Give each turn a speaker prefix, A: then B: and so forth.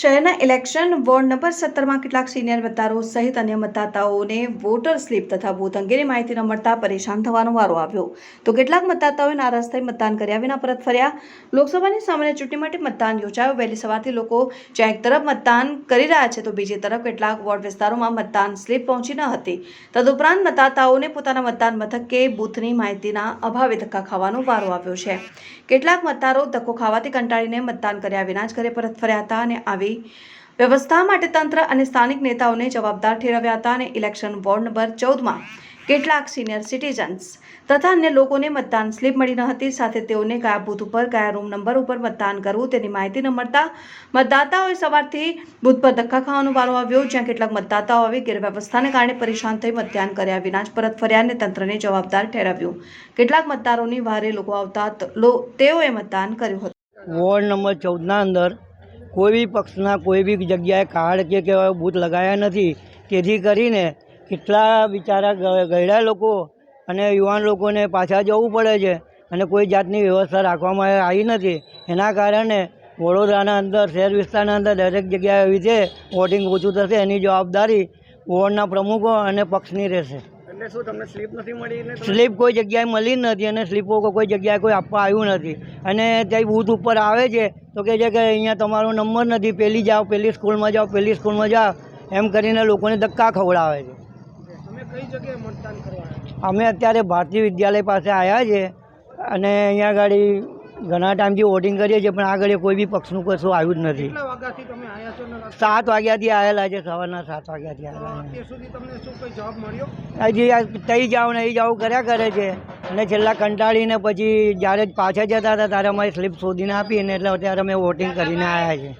A: શહેરના election ward number સત્તરમાં કેટલાક સિનિયર મતદારો સહિત અન્ય મતદાતાઓને વોટર સ્લીપ તથા બૂથ અંગેની માહિતી ન મળતા પરેશાન થવાનો વારો આવ્યો. તો કેટલાક મતદાતાઓએ નારાજ થઈ મતદાન કર્યા વિના પરત ફર્યા. લોકસભાની સામાન્ય ચૂંટણી માટે મતદાન યોજાયું. વહેલી સવારથી લોકો જ્યાં એક તરફ મતદાન કરી રહ્યા છે, તો બીજી તરફ કેટલાક વોર્ડ વિસ્તારોમાં મતદાન સ્લીપ પહોંચી ન હતી. તદુપરાંત મતદાતાઓને પોતાના મતદાન મથકે બૂથની માહિતીના અભાવે ધક્કા ખાવાનો વારો આવ્યો છે. કેટલાક મતદારો ધક્કો ખાવાથી કંટાળીને મતદાન કર્યા વિના જ ઘરે પરત ફર્યા હતા અને આવી વ્યવસ્થા માટે તંત્ર અને સ્થાનિક નેતાઓને જવાબદાર ઠેરવ્યા હતા અને ઇલેક્શન વોર્ડ નંબર ચૌદમાં કેટલાક સિનિયર સિટીઝન્સ તથા અન્ય લોકોને મતદાન સ્લીપ મળી ન હતી. સાથે તેઓને કયા બૂથ ઉપર, કયા રૂમ નંબર ઉપર મતદાન કરવું તેની માહિતી ન મળતા મતદાતાઓએ સવારથી બૂથ પર ધક્કા ખાવાનો વારો આવ્યો, જ્યાં કેટલાક મતદાતાઓ આવી ગેરવ્યવસ્થાને કારણે પરેશાન થઈ મતદાન કર્યા વિના જ પરત ફર્યા અને તંત્રને જવાબદાર ઠેરવ્યું. કેટલાક મતદારોની વારે લોકો આવતા તેઓએ મતદાન કર્યું હતું.
B: વોર્ડ નંબર ચૌદના અંદર કોઈ બી પક્ષના કોઈ બી જગ્યાએ કાર્ડ કે કેવા બૂથ લગાવ્યા નથી. તેથી કરીને કેટલા બિચારા ગયડા લોકો અને યુવાન લોકોને પાછા જવું પડે છે અને કોઈ જાતની વ્યવસ્થા રાખવામાં આવી નથી. એના કારણે વડોદરાના અંદર, શહેર વિસ્તારના અંદર દરેક જગ્યાએ એવી રીતે વોટિંગ ઓછું થશે. એની જવાબદારી વોર્ડના પ્રમુખો અને પક્ષની રહેશે.
C: એટલે શું તમને સ્લીપ નથી મળી
B: સ્લીપ કોઈ જગ્યાએ મળી જ નથી અને સ્લીપો કોઈ જગ્યાએ કોઈ આપવા આવ્યું નથી. અને ત્યાં બૂથ ઉપર આવે છે તો કહે છે કે અહીંયા તમારો નંબર નથી પેલી જાઓ પેલી સ્કૂલમાં જાઓ પેલી સ્કૂલમાં જાઓ. એમ કરીને લોકોને ધક્કા ખવડાવે છે.
C: તમે કઈ જગ્યાએ મતદાન કરવા આવ્યા?
B: અમે અત્યારે ભારતીય વિદ્યાલય પાસે આવ્યા છે અને અહીંયા આગળ ઘણા ટાઈમથી વોટિંગ કરીએ છીએ પણ આગળ કોઈ બી પક્ષનું કશું આવ્યું જ નથી. સાત વાગ્યાથી આવેલા છે સવારના સાત વાગ્યાથી આવેલા હજી તઈ જાઓ ને એ જાઓ કર્યા કરે છે. અને છેલ્લા કંટાળીને પછી જ્યારે પાછા જતા હતા ત્યારે અમારી સ્લીપ શોધીને આપીને એટલે અત્યારે અમે વોટિંગ કરીને આવ્યા છીએ.